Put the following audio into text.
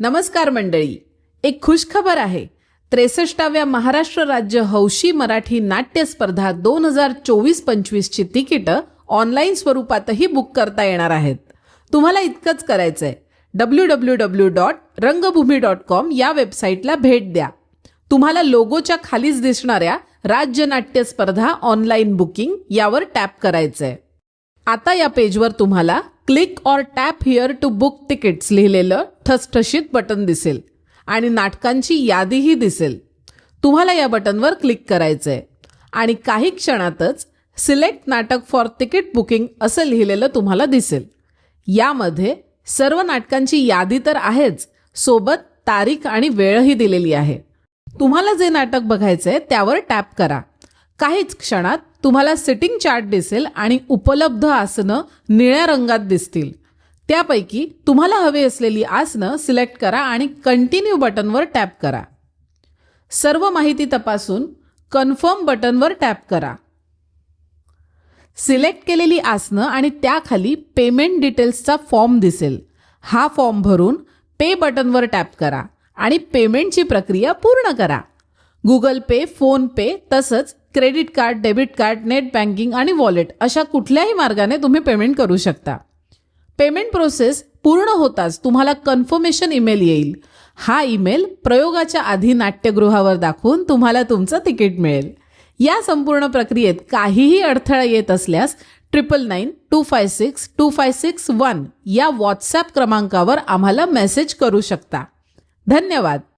नमस्कार मंडळी. एक खुशखबर आहे. त्रेसष्टाव्या महाराष्ट्र राज्य हौशी मराठी नाट्य स्पर्धा दोन हजार चोवीस पंचवीसची तिकीटं ऑनलाईन स्वरूपातही बुक करता येणार आहेत. तुम्हाला इतकंच करायचंय. W W W dot Rangbhoomi dot com या वेबसाईटला भेट द्या. तुम्हाला लोगोच्या खालीच दिसणाऱ्या राज्य नाट्य स्पर्धा ऑनलाईन बुकिंग यावर टॅप करायचंय. आता या पेजवर तुम्हाला click or tap here to book tickets लिहिलेलं ठसठशीत बटन दिसेल आणि नाटकांची यादीही दिसेल. तुम्हाला या बटनवर क्लिक करायचंय. आणि काही क्षणातच सिलेक्ट नाटक फॉर तिकीट बुकिंग असं लिहिलेलं तुम्हाला दिसेल. यामध्ये सर्व नाटकांची यादी तर आहेच सोबत तारीख आणि वेळही दिलेली आहे. तुम्हाला जे नाटक बघायचंय त्यावर टॅप करा. काहीच क्षणात तुम्हाला सिटिंग चार्ट दिसेल आणि उपलब्ध आसनं निळ्या रंगात दिसतील. त्यापैकी तुम्हाला हवी असलेली आसनं सिलेक्ट करा आणि कंटिन्यू बटनवर टॅप करा. सर्व माहिती तपासून कन्फर्म बटनवर टॅप करा. सिलेक्ट केलेली आसनं आणि त्याखाली पेमेंट डिटेल्सचा फॉर्म दिसेल. हा फॉर्म भरून पे बटनवर टॅप करा आणि पेमेंटची प्रक्रिया पूर्ण करा. गुगल पे फोन पे तसंच credit card debit card net banking आणि वॉलेट अशा कुठल्याही मार्गाने तुम्ही पेमेंट करू शकता. पेमेंट प्रोसेस पूर्ण होताच तुम्हाला कन्फर्मेशन ईमेल येईल. हा ईमेल प्रयोगाच्या आधी नाट्यगृहावर दाखवून तुम्हाला तुमचं तिकीट मिळेल. या संपूर्ण प्रक्रियेत काहीही अडथळा येत असल्यास triple nine two five six two five six one या व्हॉट्सॲप क्रमांकावर आम्हाला मेसेज करू शकता. धन्यवाद.